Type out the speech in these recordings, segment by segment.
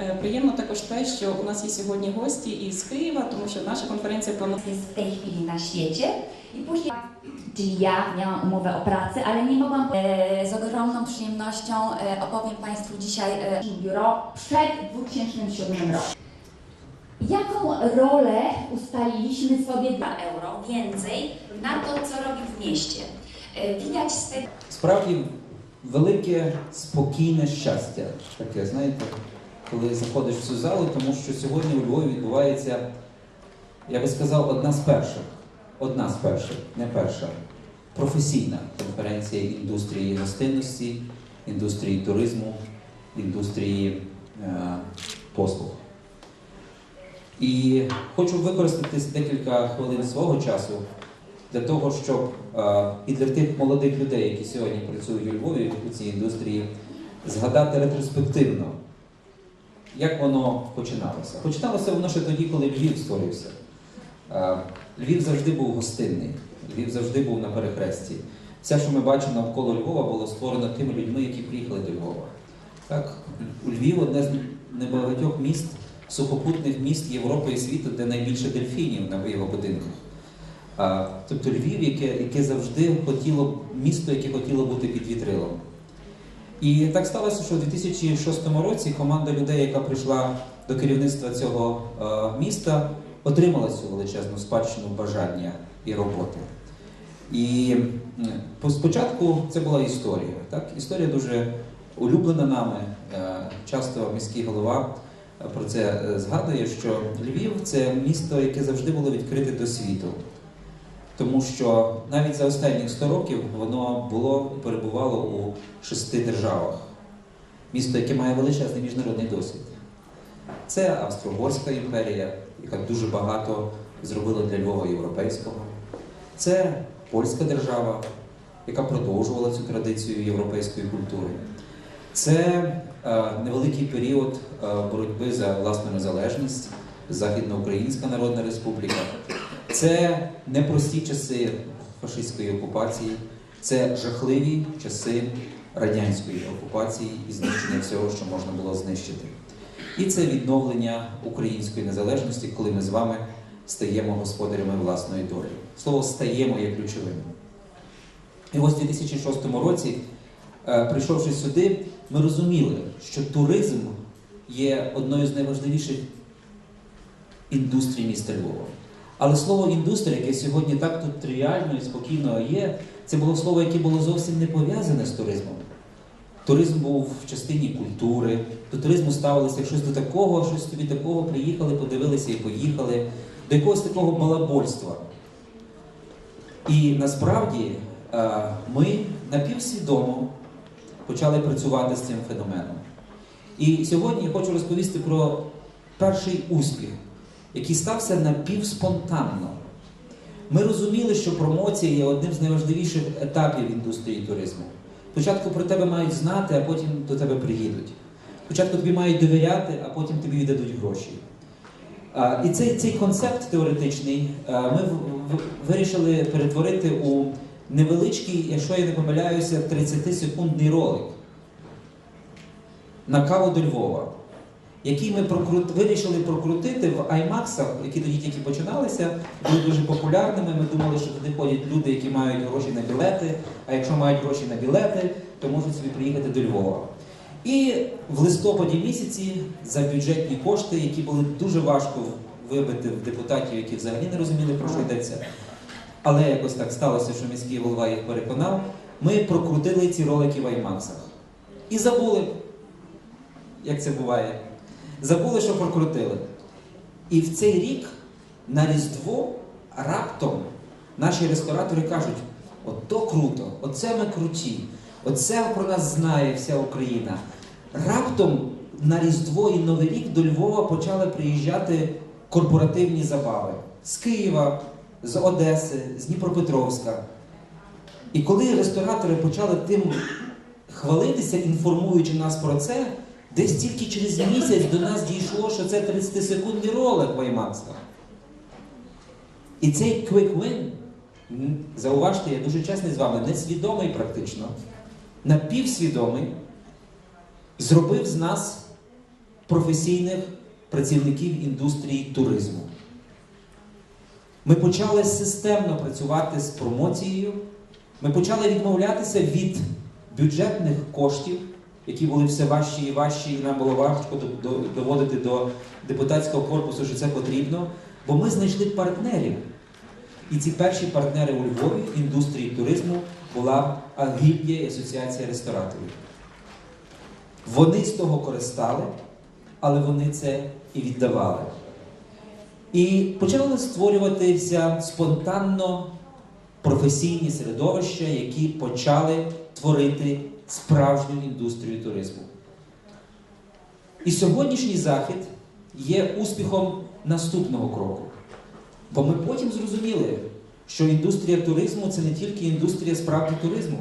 Е, Приємно також те, що у нас є сьогодні gosті із Києва, тому що наша конференція планує jest w tej chwili na świecie. I później, czyli ja miałam umowę o pracę, ale nie mogłam. E, z ogromną przyjemnością e, opowiem Państwu dzisiaj e, biuro przed 2007 rokiem. Jaką rolę ustaliliśmy sobie dla euro więcej na to, co robi w mieście? E, Widać z tego. Справді велике спокійне щастя. Таке, знаєте, коли заходиш в цю залу, тому що сьогодні у Львові відбувається, я би сказав, одна з перших, одна з перших, не перша, професійна конференція індустрії гостинності, індустрії туризму, індустрії е, послуг. І хочу використати декілька хвилин свого часу для того, щоб е, і для тих молодих людей, які сьогодні працюють у Львові у цій індустрії, згадати ретроспективно, як воно починалося. Починалося воно ще тоді, коли Львів створився. Е, Львів завжди був гостинний, Львів завжди був на перехресті. Все, що ми бачимо навколо Львова, було створено тими людьми, які приїхали до Львова. Так, у Львів одне з небагатьох міст, сухопутних міст Європи і світу, де найбільше дельфінів на його будинках. Тобто Львів, яке, яке завжди хотіло, місто, яке хотіло бути під вітрилом. І так сталося, що у 2006 році команда людей, яка прийшла до керівництва цього е, міста, отримала цю величезну спадщину бажання і роботи. І спочатку це була історія. Так? Історія дуже улюблена нами. Е, Часто міський голова е, про це згадує, що Львів це місто, яке завжди було відкрите до світу. Тому що навіть за останні 100 років воно було перебувало у шести державах. Місто, яке має величезний міжнародний досвід. Це Австро-Угорська імперія, яка дуже багато зробила для Львова європейського. Це польська держава, яка продовжувала цю традицію європейської культури. Це е, невеликий період е, боротьби за власну незалежність, Західноукраїнська Народна Республіка. Це непрості часи фашистської окупації, це жахливі часи радянської окупації і знищення всього, що можна було знищити. І це відновлення української незалежності, коли ми з вами стаємо господарями власної долі. Слово стаємо є ключовим. І ось у 2006 році, е, прийшовши сюди, ми розуміли, що туризм є одною з найважливіших індустрій міста Львова. Але слово індустрія, яке сьогодні так тут тривіально і спокійно є, це було слово, яке було зовсім не пов'язане з туризмом. Туризм був в частині культури, до туризму ставилося щось до такого, щось тобі такого, приїхали, подивилися і поїхали, до якогось такого балабольства. І насправді е, ми напівсвідомо почали працювати з цим феноменом. І сьогодні я хочу розповісти про перший успіх, який стався напівспонтанно. Ми розуміли, що промоція є одним з найважливіших етапів індустрії туризму. Спочатку про тебе мають знати, а потім до тебе приїдуть. Спочатку тобі мають довіряти, а потім тобі віддадуть гроші. А, І цей, цей концепт теоретичний а, ми в- в- вирішили перетворити у невеличкий, якщо я не помиляюся, 30-секундний ролик на каву до Львова, який ми прокрут... вирішили прокрутити в IMAX, які тоді тільки починалися, були дуже популярними. Ми думали, що туди ходять люди, які мають гроші на білети, а якщо мають гроші на білети, то можуть собі приїхати до Львова. І в листопаді місяці за бюджетні кошти, які були дуже важко вибити в депутатів, які взагалі не розуміли, про що йдеться. Але якось так сталося, що міський голова їх переконав. Ми прокрутили ці ролики в IMAX. І забули, як це буває. Забули, що прокрутили. І в цей рік на Різдво раптом наші ресторатори кажуть: ото круто, оце ми круті, оце про нас знає вся Україна. Раптом на Різдво і Новий рік до Львова почали приїжджати корпоративні забави з Києва, з Одеси, з Дніпропетровська. І коли ресторатори почали тим хвалитися, інформуючи нас про це, десь тільки через місяць до нас дійшло, що це 30-секундний ролик IMAX. І цей quick win, зауважте, я дуже чесний з вами, несвідомий практично, напівсвідомий, зробив з нас професійних працівників індустрії туризму. Ми почали системно працювати з промоцією. Ми почали відмовлятися від бюджетних коштів, які були все важчі і важчі, і нам було важко до- до- доводити до депутатського корпусу, що це потрібно, бо ми знайшли партнерів. І ці перші партнери у Львові індустрії туризму була Агільдія і Асоціація рестораторів. Вони з того користали, але вони це і віддавали. І почали створюватися спонтанно професійні середовища, які почали творити справжню індустрію туризму. І сьогоднішній захід є успіхом наступного кроку. Бо ми потім зрозуміли, що індустрія туризму це не тільки індустрія справді туризму,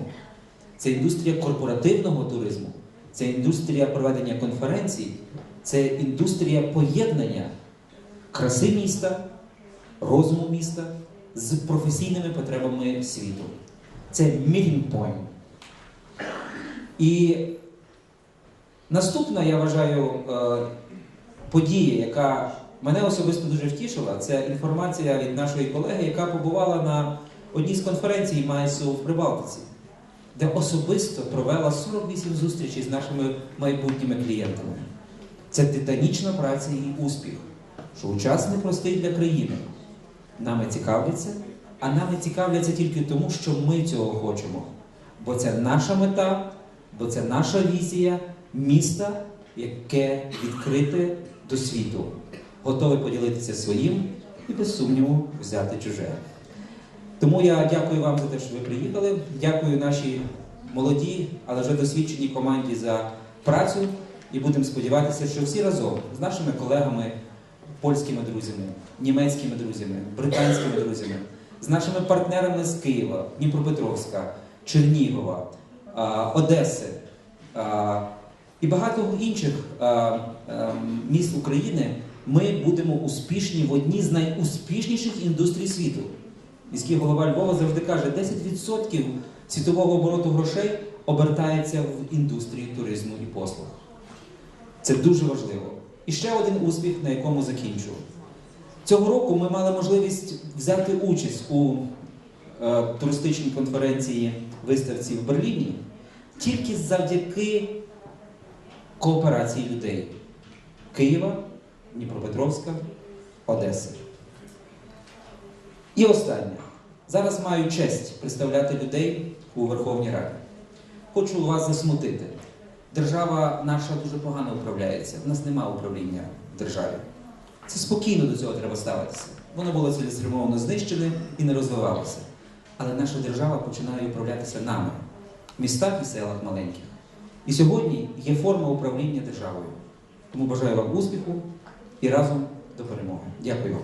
це індустрія корпоративного туризму, це індустрія проведення конференцій, це індустрія поєднання краси міста, розуму міста з професійними потребами світу. Це point. І наступна, я вважаю, е, подія, яка мене особисто дуже втішила, це інформація від нашої колеги, яка побувала на одній з конференцій МАЙСу в Прибалтиці, де особисто провела 48 зустрічей з нашими майбутніми клієнтами. Це титанічна праця і успіх, що час непростий для країни. Нами цікавляться, а нами цікавляться тільки тому, що ми цього хочемо. Бо це наша мета, бо це наша візія міста, яке відкрите до світу, готове поділитися своїм і без сумніву взяти чуже. Тому я дякую вам за те, що ви приїхали. Дякую нашій молодій, але вже досвідченій команді за працю. І будемо сподіватися, що всі разом з нашими колегами, польськими друзями, німецькими друзями, британськими друзями, з нашими партнерами з Києва, Дніпропетровська, Чернігова, Одеси і багато інших ем, міст України ми будемо успішні в одній з найуспішніших індустрій світу. Міський голова Львова завжди каже, 10% світового обороту грошей обертається в індустрії туризму і послуг. Це дуже важливо. І ще один успіх, на якому закінчу. Цього року ми мали можливість взяти участь у е, туристичній конференції виставці в Берліні тільки завдяки кооперації людей Києва, Дніпропетровська, Одеси. І останнє. Зараз маю честь представляти людей у Верховній Раді. Хочу вас засмутити. Держава наша дуже погано управляється. У нас немає управління в державі. Це спокійно до цього треба ставитися. Воно було цілеспрямовано знищене і не розвивалося. Але наша держава починає управлятися нами, в містах і селах маленьких. І сьогодні є форма управління державою. Тому бажаю вам успіху і разом до перемоги. Дякую вам.